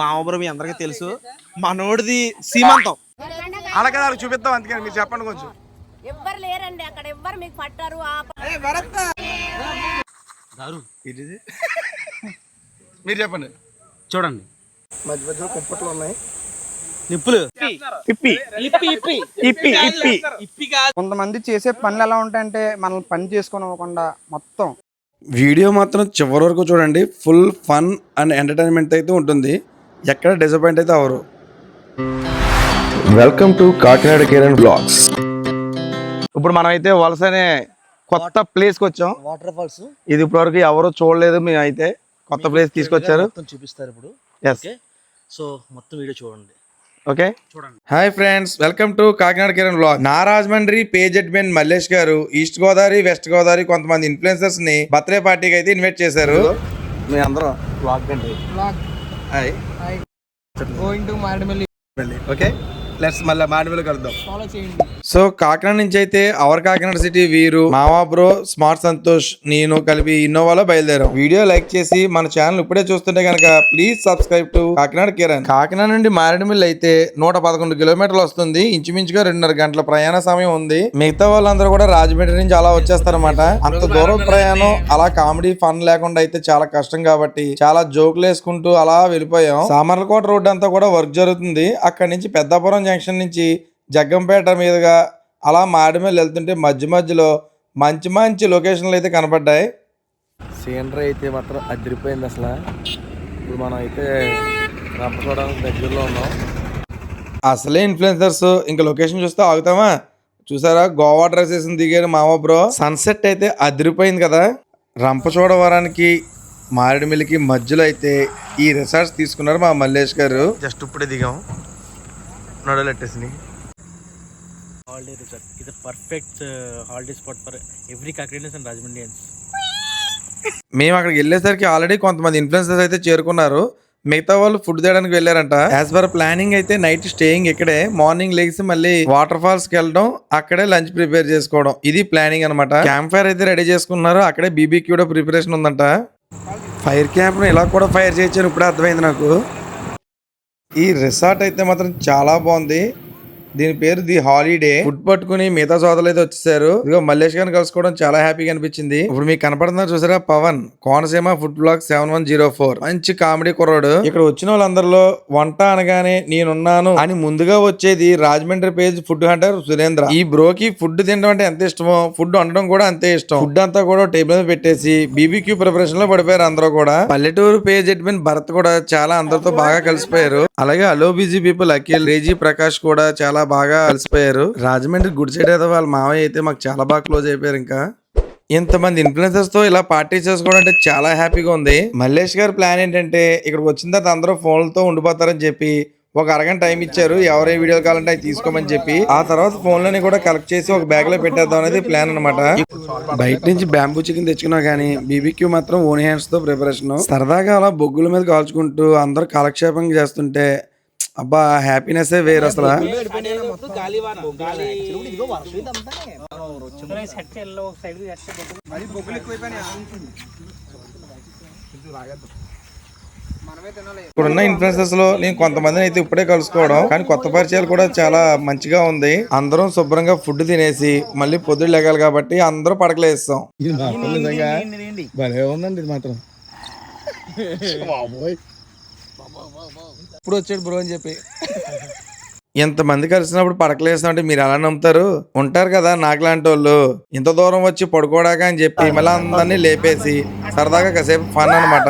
మామబురం మీ అందరికీ తెలుసు. మనోడిది సీమంతం. అలాగే వాళ్ళకి చూపిద్దాం అందుకని మీరు చెప్పండి కొంచెం. ఎవ్వరు లేరండి అక్కడ ఎవ్వరు మీకు పట్టారు మీరు చెప్పండి. చూడండి. మధ్య మధ్యలో కుంపట్లు ఉన్నాయి. నిప్పులు. ఇప్పి. ఇప్పి ఇప్పి. ఇప్పి ఇప్పి. ఇప్పి కాదు. కొంతమంది చేసే పనులు ఎలా ఉంటాయంటే మనల్ని పని చేసుకొని ఇవ్వకుండా మొత్తం. వీడియో మాత్రం చివరి వరకు చూడండి. ఫుల్ ఫన్ అండ్ ఎంటర్టైన్మెంట్ అయితే ఉంటుంది. ఎక్కడ డిసప్పాయింట్ అయితే hour. Welcome to Kakinada Kiran vlogs ఇప్పుడు మనం అయితే వలస అనే కొత్త ప్లేస్కి వచ్చాం. వాటర్ ఫాల్స్ ఇది ఇప్పటివరకు ఎవరు చూడలేదు మేము అయితే. కొత్త ప్లేస్ తీసుకొచ్చారు. మొత్తం చూపిస్తారు ఇప్పుడు. ఎస్ సో మొత్తం వీడియో చూడండి. Okay hi friends welcome to Kakinada Kiran vlog నా రాజమండ్రి పేజ్ అడ్మిన్ మల్లేష్ గారు ఈస్ట్ గోదావరి వెస్ట్ గోదావరి కొంతమంది ఇన్ఫ్లుయెన్సర్స్ని బర్త్డే పార్టీకి అయితే ఇన్వైట్ చేశారు. మీ అందరం బ్లాగ్ అండి. Hi going to Maredumilli okay let's మళ్ళీ మాడిమిల్ కలుద్దాం. ఫాలో చేయండి. సో కాకినాడ నుంచి అయితే అవర్ కాకినాడ సిటీ వీరు మావా బ్రో స్మార్ట్ సంతోష్ నేను కలిపి ఇన్నోవాలో బయలుదేరాం. వీడియో లైక్ చేసి మన ఛానల్ ఇప్పుడే చూస్తుంటే కనుక please subscribe to Kakinada Kiran. Kakinada నుండి మారేడుమిల్లి అయితే నూట పదకొండు కిలోమీటర్లు వస్తుంది. ఇంచుమించుగా రెండున్నర గంటల ప్రయాణ సమయం ఉంది. మిగతా వాళ్ళందరూ కూడా రాజమండ్రి నుంచి అలా వచ్చేస్తారన్నమాట. అంత దూరం ప్రయాణం అలా కామెడీ ఫన్ లేకుండా అయితే చాలా కష్టం కాబట్టి చాలా జోకులు వేసుకుంటూ అలా వెళ్ళిపోయాం. సామర్లకోట రోడ్ అంతా కూడా వర్క్ జరుగుతుంది. అక్కడి నుంచి పెద్దాపురం జంక్షన్ నుంచి జగ్గంపేట మీదుగా అలా మాడిమేలు వెళ్తుంటే మధ్య మధ్యలో మంచి మంచి లొకేషన్లు అయితే కనపడ్డాయి. సీనరీ అయితే మాత్రం అదిరిపోయింది అసలు. ఇప్పుడు మనం అయితే రంపచోడానికి దగ్గరలో ఉన్నాం. అసలే ఇన్ఫ్లుయెన్సర్స్ ఇంకా లొకేషన్ చూస్తే ఆగుతామా? చూసారా? గోవా డ్రెస్ వేసిన దిగారు మామ బ్రో. సన్సెట్ అయితే అదిరిపోయింది కదా? రంపచోడవరానికి మారేడుమిల్లికి మధ్యలో అయితే ఈ రిసార్ట్స్ తీసుకున్నారు మా మల్లేష్ గారు. జస్ట్ ఇప్పుడే దిగాం. నడులు ఎట్టేసి హాలిడే రిసార్ట్ ఇది perfect holiday spot for every Kakinadans and Rajahmundrians మేము అక్కడికి వెళ్ళేసరికి ఆల్రెడీ కొంతమంది ఇన్ఫ్లుయెన్సర్స్ అయితే చేరుకున్నారు. మిగతా వాళ్ళు ఫుడ్ తేయడానికి వెళ్ళారంట. యాజ్ పర్ ప్లానింగ్ అయితే నైట్ స్టేయింగ్ ఇక్కడే. మార్నింగ్ లేచి మళ్ళీ వాటర్ ఫాల్స్కి వెళ్ళడం అక్కడే లంచ్ ప్రిపేర్ చేసుకోవడం. ఇది ప్లానింగ్ అనమాట క్యాంప్ ఫైర్ అయితే రెడీ చేసుకున్నారు. అక్కడే బీబీక్యూ కూడా ప్రిపరేషన్ ఉందంట. ఫైర్ క్యాంప్ ఇలా కూడా ఫైర్ చేయొచ్చని ఇప్పుడే అర్థమైంది నాకు. ఈ రిసార్ట్ అయితే మాత్రం చాలా బాగుంది. దీని పేరు ది హాలిడే. ఫుడ్ పట్టుకుని మిగతా సోదరులు అయితే వచ్చేసారు. ఇదిగో మల్లేష్ గారిని కలుసుకోవడం చాలా హ్యాపీగా అనిపించింది. ఇప్పుడు మీకు కనపడుతున్నారు చూసారా? Pavan Konaseema food block seven one zero four. మంచి కామెడీ కుర్రాడు. ఇక్కడ వచ్చిన వాళ్ళందరిలో వంట అనగానే నేనున్నాను. అని ముందుగా వచ్చేది Rajahmundry page food hunter Surendra. ఈ బ్రోకి ఫుడ్ తినడం అంటే ఎంత ఇష్టమో ఫుడ్ వండడం కూడా అంతే ఇష్టం. ఫుడ్ అంతా కూడా టేబుల్ మీద పెట్టేసి బీబీక్యూ ప్రిపరేషన్లో పడిపోయారు అందరూ కూడా. పల్లెటూరు పేజ్ అడ్మిన్ భరత్ కూడా చాలా అందరితో బాగా కలిసిపోయారు. అలాగే hello busy people Akhil Reji Prakash కూడా చాలా బాగా అలసిపోయారు. రాజమండ్రి గుడి సైడ్ అయితే వాళ్ళ మావయ్య అయితే మాకు చాలా బాగా క్లోజ్ అయిపోయారు ఇంకా. ఇంతమంది ఇన్ఫ్లుయెన్సర్స్తో ఇలా పార్టీ చేసుకోవడం అంటే చాలా హ్యాపీగా ఉంది. మల్లేష్ గారి ప్లాన్ ఏంటంటే ఇక్కడికి వచ్చిన తర్వాత అందరూ ఫోన్లతో ఉండిపోతారని చెప్పి ఒక అరగంట టైం ఇచ్చారు. ఎవరే వీడియో కావాలంటే అవి తీసుకోమని చెప్పి. ఆ తర్వాత ఫోన్లని కూడా కలెక్ట్ చేసి ఒక బ్యాగ్లో పెట్టేద్దాం అనేది ప్లాన్ అనమాట బయట నుంచి బ్యాంబూ చికెన్ తెచ్చుకున్నా కానీ బీబీక్యూ మాత్రం ఓన్ హ్యాండ్స్తో ప్రిపరేషన్ సరదాగా అలా బొగ్గుల మీద కాల్చుకుంటూ అందరూ కాలక్షేపం చేస్తుంటే అబ్బా హ్యాపీనెస్ వేరు అసలు ఇప్పుడున్న ఇన్ఫ్లుయెన్సర్స్లో నేను కొంతమందిని అయితే ఇప్పుడే కలుసుకోవడం కానీ కొత్త పరిచయాలు కూడా చాలా మంచిగా ఉంది. అందరం శుభ్రంగా ఫుడ్ తినేసి మళ్ళీ పొద్దుడు లెగాలి కాబట్టి అందరూ పడకలేస్తాం. ఉందండి ఇది మాత్రం. ఇప్పుడు వచ్చాడు బ్రో అని చెప్పి. ఇంతమంది కలిసినప్పుడు పడకలేసినట్టు మీరు ఎలా నమ్ముతారు? ఉంటారు కదా నాకులాంటి వాళ్ళు ఇంత దూరం వచ్చి పడుకోడాక అని చెప్పి మళ్ళీ అందరినీ లేపేసి సరదాగా కాసేపు ఫన్ అనమాట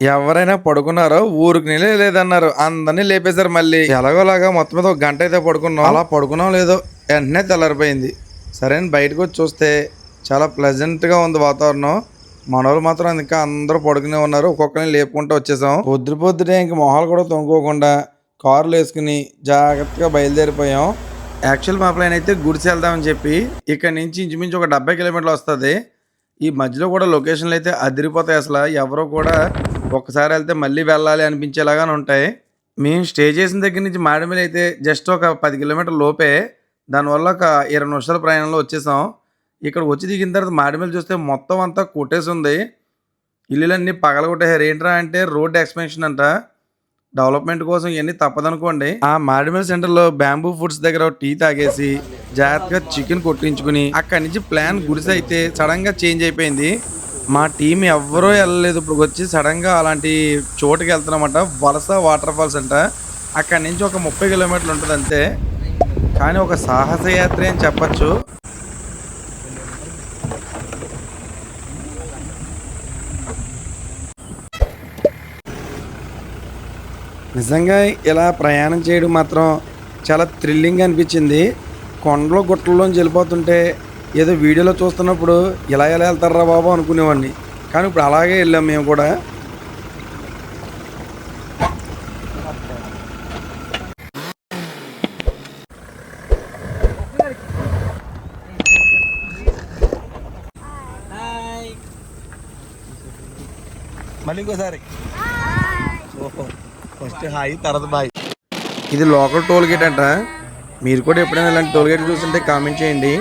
ఎవరైనా పడుకున్నారో ఊరికి నిలే లేదన్నారు. అందరినీ లేపేశారు మళ్ళీ. ఎలాగోలాగా మొత్తం మీద ఒక గంట అయితే పడుకున్నాం. అలా పడుకున్నాం లేదో వెంటనే తెల్లారిపోయింది. సరే బయటకు వచ్చి చూస్తే చాలా ప్లెజెంట్గా ఉంది వాతావరణం. మనోళ్ళు మాత్రం ఇంకా అందరూ పడుకునే ఉన్నారు. ఒక్కొక్కరిని లేపుకుంటూ వచ్చేసాం. పొద్దు పొద్దునే ఇంక మొహాలు కూడా తొంగుకోకుండా కార్లు వేసుకుని జాగ్రత్తగా బయలుదేరిపోయాం. యాక్చువల్ మా ప్లాన్ అయితే గుడిసి వెళ్దామని చెప్పి ఇక్కడ నుంచి ఇంచుమించు ఒక డెబ్బై కిలోమీటర్లు వస్తుంది. ఈ మధ్యలో కూడా లొకేషన్లు అయితే అదిరిపోతాయి అసలు. ఎవరో కూడా ఒక్కసారి వెళ్తే మళ్ళీ వెళ్ళాలి అనిపించేలాగానే ఉంటాయి. మేము స్టే చేసిన దగ్గర నుంచి మాడమిల్ అయితే జస్ట్ ఒక పది కిలోమీటర్ లోపే. దానివల్ల ఒక ఇరవై నిమిషాల ప్రయాణంలో వచ్చేసాం. ఇక్కడ వచ్చి దిగిన తర్వాత మాడిమిల్ చూస్తే మొత్తం అంతా కొట్టేసి ఉంది. ఇల్లులన్నీ పగలగొట్టేశారు. ఏంట్రా అంటే రోడ్ ఎక్స్పెన్షన్ అంట. డెవలప్మెంట్ కోసం ఇవన్నీ తప్పదనుకోండి. ఆ మాడిమిల్ సెంటర్లో బ్యాంబూ ఫుడ్స్ దగ్గర టీ తాగేసి జాగ్రత్తగా చికెన్ కొట్టించుకుని అక్కడి నుంచి ప్లాన్ గుడిసె అయితే సడన్గా చేంజ్ అయిపోయింది. మా టీం ఎవ్వరూ వెళ్ళలేదు. ఇప్పుడు వచ్చి సడన్గా అలాంటి చోటుకి వెళ్తున్నామట. వలస వాటర్ ఫాల్స్ అంట. అక్కడి నుంచి ఒక ముప్పై కిలోమీటర్లు ఉంటుంది అంతే కానీ ఒక సాహసయాత్ర అని చెప్పచ్చు. నిజంగా ఇలా ప్రయాణం చేయడం మాత్రం చాలా థ్రిల్లింగ్ అనిపించింది. కొండలో గుట్టల్లోంచి వెళ్ళిపోతుంటే ఏదో వీడియోలో చూస్తున్నప్పుడు ఇలా ఎలా వెళ్తారా బాబు అనుకునేవాడిని. కానీ ఇప్పుడు అలాగే వెళ్ళాం మేము కూడా. మళ్ళీ ఇంకోసారి. ఫస్ట్ హాయ్ తర్వాత బాయ్. ఇది లోకల్ టోల్ గేట్ అంట. మీరు కూడా ఎప్పుడైనా ఇలాంటి టోల్ గేట్ చూస్తుంటే కామెంట్ చేయండి.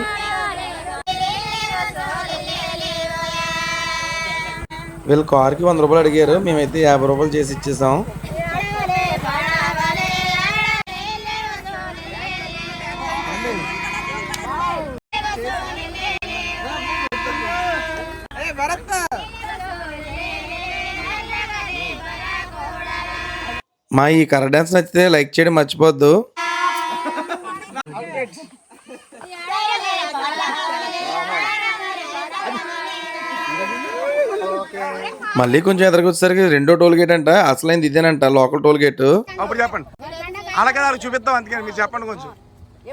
వీళ్ళు కార్కి వంద రూపాయలు అడిగారు. మేమైతే యాభై రూపాయలు చేసి ఇచ్చేసాం. మా ఈ కర డాన్స్ నచ్చితే లైక్ చేయడం మర్చిపోద్దు. మళ్ళీ కొంచెం ఎదురుకొచ్చేసరికి రెండో టోల్ గేట్ అంట అసలైంది ఇదేనంట లోకల్ టోల్ గేట్. అప్పుడు చెప్పండి. అలాగే వాళ్ళకి చూపిద్దాం అందుకని మీరు చెప్పండి కొంచెం.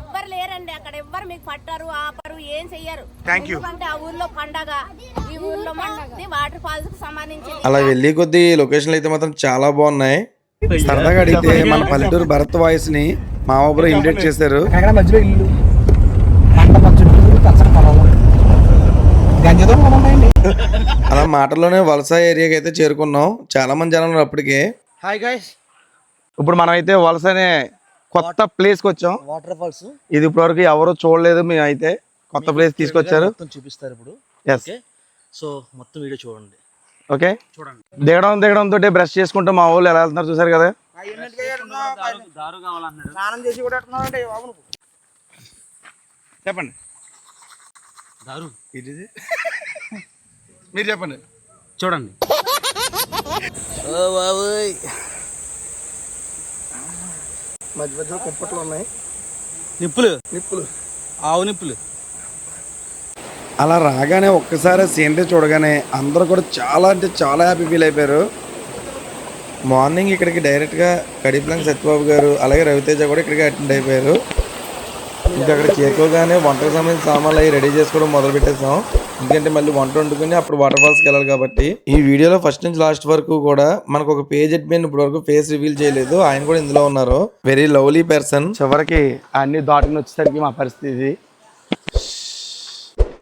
ఎవ్వరు లేరండి అక్కడ ఎవ్వరు మీకు పట్టారు ఆపరు ఏం చెయ్యరు. ఎందుకంటే ఆ ఊర్లో పండగ ఈ ఊర్లో వాటర్ ఫాల్స్కి సంబంధించి అలా వెళ్ళి కొద్దీ లొకేషన్లు అయితే మాత్రం చాలా బాగున్నాయి. సరదాగా అడిగితే మన పల్లెటూరు భరత్ వాయిస్ని మా ఊరు ఇమిటేట్ చేశారు మధ్యలో ఇల్లు. అలా మాటల్లోనే వలస ఏరియాకి అయితే చేరుకున్నాం. చాలా మంది జనాలు ఉన్నారు అప్పటికే. హాయ్ గాయస్ ఇప్పుడు మనం అయితే వలస అనే కొత్త ప్లేస్కి వచ్చాం. వాటర్ ఫాల్స్ ఇది ఇప్పటివరకు ఎవరు చూడలేదు మేము అయితే కొత్త ప్లేస్ తీసుకొచ్చారు. మొత్తం చూపిస్తారు ఇప్పుడు. సో మొత్తం వీడియో చూడండి. ఓకే? చూడండి. దిగడం దిగడం తోటి బ్రష్ చేసుకుంటూ మా ఊళ్ళు ఎలా వెళ్తున్నారు చూసారు కదా. చెప్పండి. దారు. మీరు చెప్పండి. చూడండి. మధ్య మధ్యలో కుంపట్లు ఉన్నాయి. నిప్పులు. నిప్పులు. ఆవు నిప్పులు. అలా రాగానే ఒక్కసారి సీనరీ చూడగానే అందరూ కూడా చాలా అంటే చాలా హ్యాపీ ఫీల్ అయిపోయారు. మార్నింగ్ ఇక్కడికి డైరెక్ట్గా కడిప్లంగ్ సత్యబాబు గారు అలాగే రవితేజ కూడా ఇక్కడికి అటెండ్ అయిపోయారు. ఇంకా అక్కడ చేరుకోగానే వంటకు సంబంధించిన సామాన్లు అవి రెడీ చేసుకోవడం మొదలు పెట్టేసాం ఎందుకంటే మళ్ళీ వంట వండుకుని అప్పుడు వాటర్ ఫాల్స్కి వెళ్ళాలి కాబట్టి. ఈ వీడియోలో ఫస్ట్ నుంచి లాస్ట్ వరకు కూడా మనకు ఒక పేజ్ అడ్మిన్ ఇప్పుడు వరకు ఫేస్ రివీల్ చేయలేదు. ఆయన కూడా ఇందులో ఉన్నారు. వెరీ లవ్లీ పర్సన్ చివరికి అన్ని దాటుకుని వచ్చేసరికి మా పరిస్థితి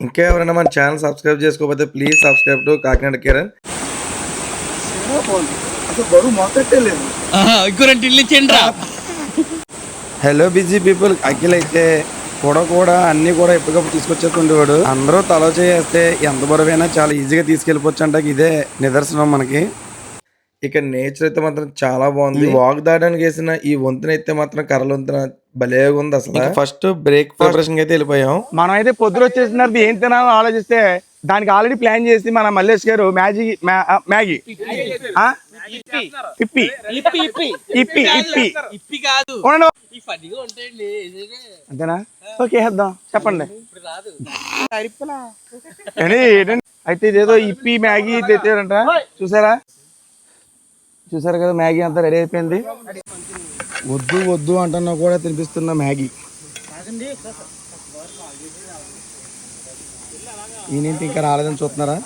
ఇంకా ఎవరైనా మన ఛానల్ సబ్స్క్రైబ్ చేసుకోకపోతే please subscribe to Kakinada Kiran. Hello busy people Akhil అయితే కూడా కూడా అన్ని కూడా ఎప్పటికప్పుడు తీసుకొచ్చేస్తుండేవాడు. అందరూ తల చేస్తే ఎంత బరువైనా చాలా ఈజీగా తీసుకెళ్ళిపోవచ్చు అంటే ఇదే నిదర్శనం మనకి. ఇక నేచర్ అయితే మాత్రం చాలా బాగుంది. వాక్ దాడడానికి వేసిన ఈ వంతున అయితే మాత్రం కర్రల వంతున భలేగా ఉంది అసలు. ఫస్ట్ బ్రేక్ ప్రిపరేషన్ అయితే వెళ్ళిపోయాం. మనం అయితే పొద్దున వచ్చేసిన ఏం తినాలో ఆలోచిస్తే దానికి ఆల్రెడీ ప్లాన్ చేసి మన మల్లేష్ గారు మ్యాజీ మ్యాగీ? ఇప్పి. ఇప్పి ఇప్పి. కాదు అంతేనా? ఓకే వేద్దాం చెప్పండి? అయితే ఇదేదో ఇప్పి మ్యాగీ తెచ్చారంట. చూసారా? చూసారు కదా మ్యాగీ అంతా రెడీ అయిపోయింది. వద్దు వద్దు అంటున్నా కూడా తినిపిస్తున్న మ్యాగీ. ఈయనేంటి ఇంకా రాలేదని చూస్తున్నారా?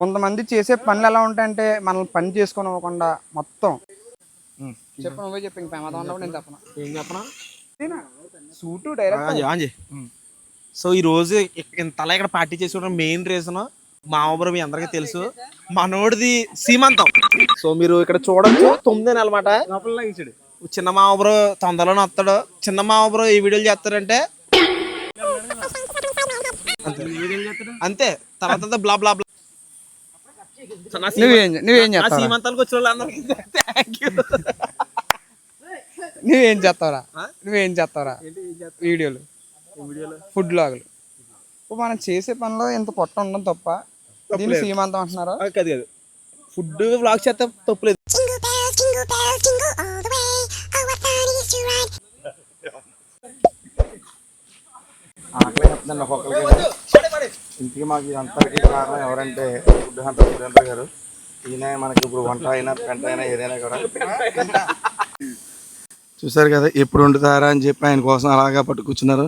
కొంతమంది చేసే పనులు ఎలా ఉంటాయంటే మనల్ని పని చేసుకొని ఇవ్వకుండా మొత్తం చెప్పు నువ్వే చెప్పు ఇంకా ప్రమాదం ఉన్నప్పుడు నేను చెప్పను? ఏం చెప్పనా? సూటు డైరెక్ట్ ఆంజీ సో ఈ రోజు ఇంతలా ఇక్కడ పార్టీ చేసుకోవడం మెయిన్ రీజన్ మామపురం మీ అందరికీ తెలుసు. మనోడిది సీమంతం. సో మీరు ఇక్కడ చూడొచ్చు. తొమ్మిది అనమాట చిన్న మామపురం తొందరలోనే వస్తాడు చిన్న మామపురం ఈ వీడియోలు చేస్తారంటే అంతే. అంతే. తర్వాత బ్లా బ్లా బ్లా. నువ్వేం నువ్వేం వచ్చిన వాళ్ళందరికీ థ్యాంక్ యూ నువ్వేం చేస్తావురా? నువ్వేం చేస్తావురా? వీడియోలు. ఫుడ్ లాగులు. ఇప్పుడు మనం చేసే పనిలో ఇంత పొట్ట ఉండడం తప్ప దీన్ని సీమంతం అంటున్నారా? కాదు కాదు. ఫుడ్ వ్లాగ్ చేస్తే తప్పులేదు. ఆకలి వేస్తుందండి ఒక్కొక్కరికి ఇంటికి మాకు అంతటికి కారణం ఎవరంటే ఫుడ్ హంటర్ సురేంద్ర గారు. ఈయన మనకి ఇప్పుడు వంట అయినా పెంట అయినా ఏదైనా కూడా. చూసారు కదా ఎప్పుడు వండుతారా అని చెప్పి ఆయన కోసం అలాగా పట్టు కూర్చున్నారు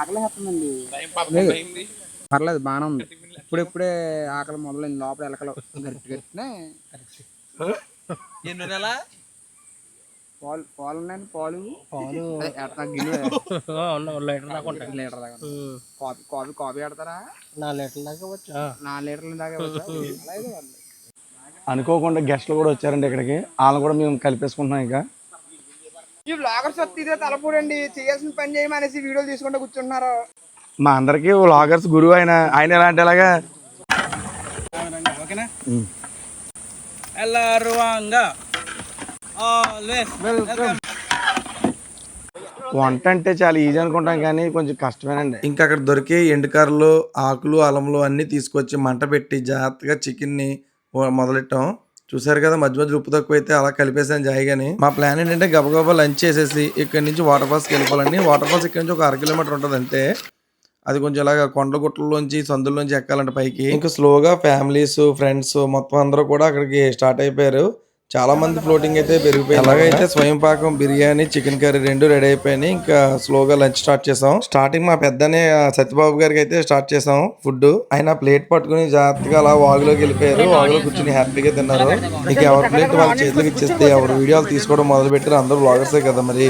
ఆకలి లేదు. పర్లేదు బాగానే ఉంది. ఇప్పుడిప్పుడే ఆకలి మొదలైంది లోపల ఎలకలు గట్టి గట్టినే ఎన్నో నెల పాలు పాలు ఉన్నాయండి పాలు. పాలు గిన్నె. లీటర్ దాకా ఉంటాయి. లీటర్ దాకా కాఫీ కాఫీ కాఫీ ఆడతారా నాలుగు లీటర్ల దాకా వచ్చు. నాలుగు లీటర్ల దాకా. అనుకోకుండా గెస్ట్లు కూడా వచ్చారండి ఇక్కడికి. వాళ్ళని కూడా మేము కలిపేసుకుంటున్నాం ఇక. ఈ బ్లాగర్స్ వస్తే ఇదే తలపూడండి చేయాల్సిన పని చేయమనేసి వీడియోలు తీసుకుంటూ కూర్చుంటున్నారు. మా అందరికీ వ్లాగర్స్ గురువు ఆయన ఆయన ఎలా అంటే ఎలాగా వంట అంటే చాలా ఈజీ అనుకుంటాం కానీ కొంచెం కష్టమేనండి. ఇంకా అక్కడ దొరికే ఎండుకారులు ఆకులు అలములు అన్ని తీసుకొచ్చి మంట పెట్టి జాగ్రత్తగా చికెన్ని వ- మొదలెట్టాం. చూసారు కదా మధ్య మధ్య ఉప్పు తక్కువ అయితే అలా కలిపేసాను జాయిగాని. మా ప్లాన్ ఏంటంటే గబగబా లంచ్ చేసేసి ఇక్కడ నుంచి వాటర్ ఫాల్స్కి వెళ్ళిపోవాలండి. వాటర్ ఫాల్స్ ఇక్కడ నుంచి ఒక అర కిలోమీటర్ ఉంటుంది అంటే అది కొంచెం ఇలాగ కొండ గుట్టల్లోంచి సందుల్లోంచి ఎక్కాలంటే పైకి. ఇంకా స్లోగా ఫ్యామిలీస్ ఫ్రెండ్స్ మొత్తం అందరూ కూడా అక్కడికి స్టార్ట్ అయిపోయారు. చాలా మంది ఫ్లోటింగ్ అయితే పెరిగిపోయి అలాగైతే స్వయం పాకం బిర్యానీ చికెన్ కర్రీ రెండు రెడీ అయిపోయినాయి. ఇంకా స్లోగా లంచ్ స్టార్ట్ చేసాం. స్టార్టింగ్ మా పెద్దనే సత్యబాబు గారికి అయితే స్టార్ట్ చేసాం ఫుడ్ ఆయన ప్లేట్ పట్టుకుని జాగ్రత్తగా అలా వాగులోకి వెళ్ళిపోయారు. వాగులో కూర్చుని హ్యాపీగా తిన్నారు. ఇక ఎవరి ప్లేట్ వాళ్ళ చేతిలోకి ఇచ్చేస్తే ఎవరు వీడియోలు తీసుకోవడం మొదలు పెట్టారు అందరూ బ్లాగర్సే కదా మరి.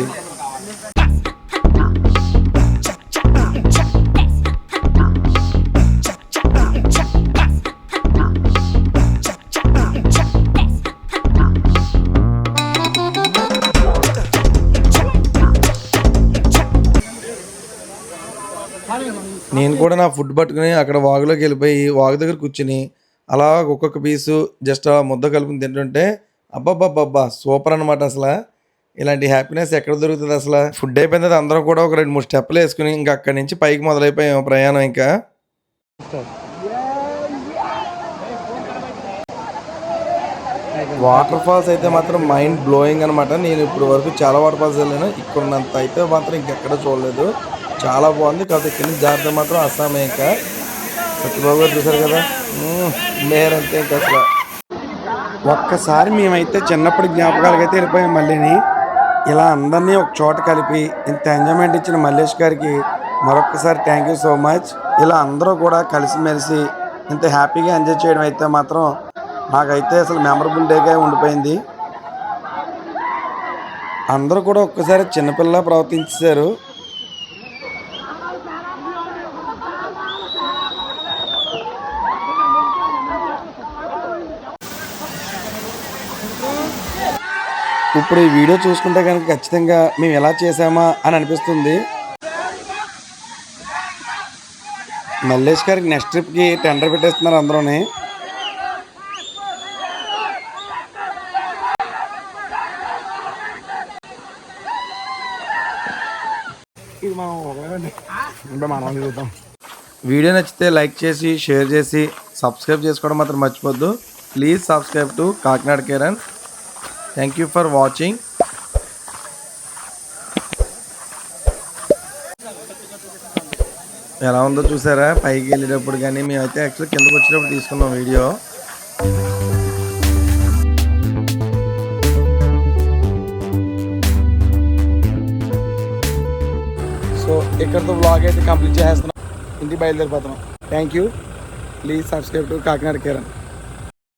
నా ఫుడ్ పట్టుకుని అక్కడ వాగులోకి వెళ్ళిపోయి వాగు దగ్గర కూర్చుని అలా ఒక్కొక్క పీసు జస్ట్ అలా ముద్ద కలుపుని తింటుంటే అబ్బాబ్బాబ్బా సూపర్ అనమాట అసలు. ఇలాంటి హ్యాపీనెస్ ఎక్కడ దొరుకుతుంది అసలు? ఫుడ్ అయిపోయిన తర్వాత అందరం కూడా ఒక రెండు మూడు స్టెప్లు వేసుకుని ఇంకా అక్కడి నుంచి పైకి మొదలైపోయాం ప్రయాణం ఇంకా. వాటర్ ఫాల్స్ అయితే మాత్రం మైండ్ బ్లోయింగ్ అనమాట నేను ఇప్పుడు వరకు చాలా వాటర్ ఫాల్స్ వెళ్ళాను. ఇక్కడ ఉన్నంత అయితే మాత్రం ఇంకెక్కడ చూడలేదు. చాలా బాగుంది. కాకపోతే కింద జాగ్రత్త మాత్రం అస్సామే ఇంకా. సత్యబాబు గారు చూసారు కదా? మేర్ అంతే ఇంకా అసలు. ఒక్కసారి మేమైతే చిన్నప్పటి జ్ఞాపకాలకి అయితే వెళ్ళిపోయాం మళ్ళీని ఇలా అందరినీ ఒక చోట కలిపి ఇంత ఎంజాయ్మెంట్ ఇచ్చిన మల్లేష్ గారికి మరొకసారి థ్యాంక్ యూ సో మచ్ ఇలా అందరూ కూడా కలిసిమెలిసి ఇంత హ్యాపీగా ఎంజాయ్ చేయడం అయితే మాత్రం నాకైతే అసలు మెమరబుల్ డేగా ఉండిపోయింది. అందరూ కూడా ఒక్కసారి చిన్నపిల్ల ప్రవర్తించారు. ఇప్పుడు ఈ వీడియో చూసుకుంటే కనుక ఖచ్చితంగా మేము ఎలా చేసామా అని అనిపిస్తుంది. మల్లేష్ గారికి నెక్స్ట్ ట్రిప్కి టెండర్ పెట్టేస్తున్నారు చూద్దాం. వీడియో నచ్చితే లైక్ చేసి షేర్ చేసి సబ్స్క్రైబ్ చేసుకోవడం మాత్రం మర్చిపోద్దు. Please subscribe to Kakinada Karen. Thank you for watching ఎలా ఉందో చూసారా? పైకి వెళ్ళేటప్పుడు కానీ మేమైతే యాక్చువల్లీ కిందకు వచ్చేటప్పుడు తీసుకున్నాం వీడియో. సో ఇక్కడతో బ్లాగ్ అయితే కంప్లీట్ చేసేస్తున్నాం. ఇంటికి బయలుదేరిపోతున్నాం. Thank you please subscribe to Kakinada Karen